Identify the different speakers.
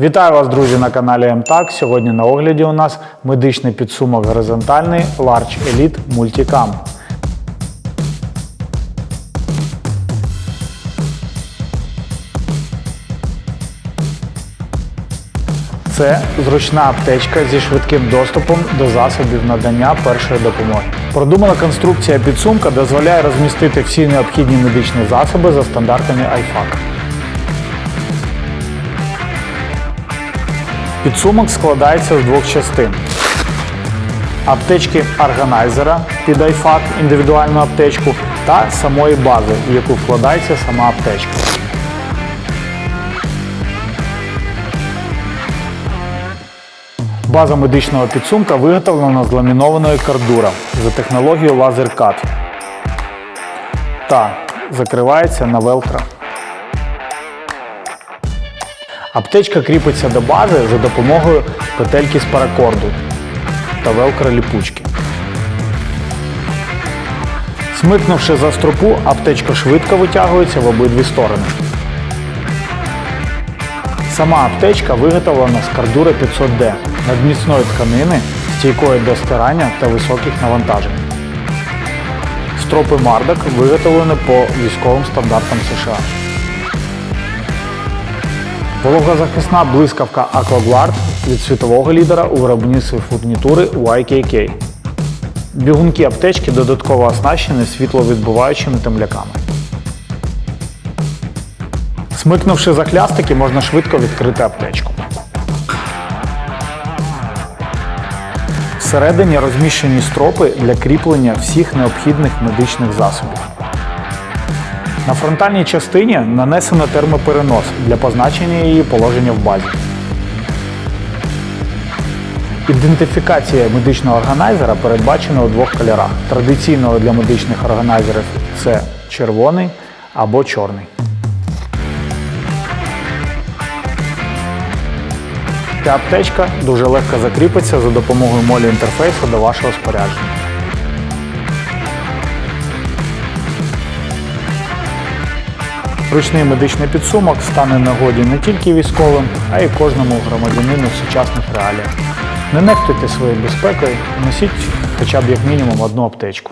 Speaker 1: Вітаю вас, друзі, на каналі МТАК. Сьогодні на огляді у нас медичний підсумок горизонтальний Large Elite Multicam. Це зручна аптечка зі швидким доступом до засобів надання першої допомоги. Продумана конструкція підсумка дозволяє розмістити всі необхідні медичні засоби за стандартами IFAC. Підсумок складається з двох частин. Аптечки органайзера під iFAC, індивідуальну аптечку та самої бази, в яку вкладається сама аптечка. База медичного підсумка виготовлена з ламінованої кордура за технологією LaserCut та закривається на велкро. Аптечка кріпиться до бази за допомогою петельки з паракорду та велкро ліпучки. Смикнувши за стропу, аптечка швидко витягується в обидві сторони. Сама аптечка виготовлена з кардури 500D надміцної тканини, стійкої до стирання та високих навантажень. Стропи Мардак виготовлені по військовим стандартам США. Вологозахисна блискавка Aquaguard від світового лідера у виробництві фурнітури YKK. Бігунки аптечки додатково оснащені світловідбиваючими темляками. Смикнувши за хлястики, можна швидко відкрити аптечку. Всередині розміщені стропи для кріплення всіх необхідних медичних засобів. На фронтальній частині нанесено термоперенос для позначення її положення в базі. Ідентифікація медичного органайзера передбачена у двох кольорах. Традиційного для медичних органайзерів це червоний або чорний. Ця аптечка дуже легко закріпиться за допомогою молі інтерфейсу до вашого спорядження. Ручний медичний підсумок стане нагоді не тільки військовим, а й кожному громадянину в сучасних реаліях. Не нехтуйте своєю безпекою, носіть хоча б як мінімум одну аптечку.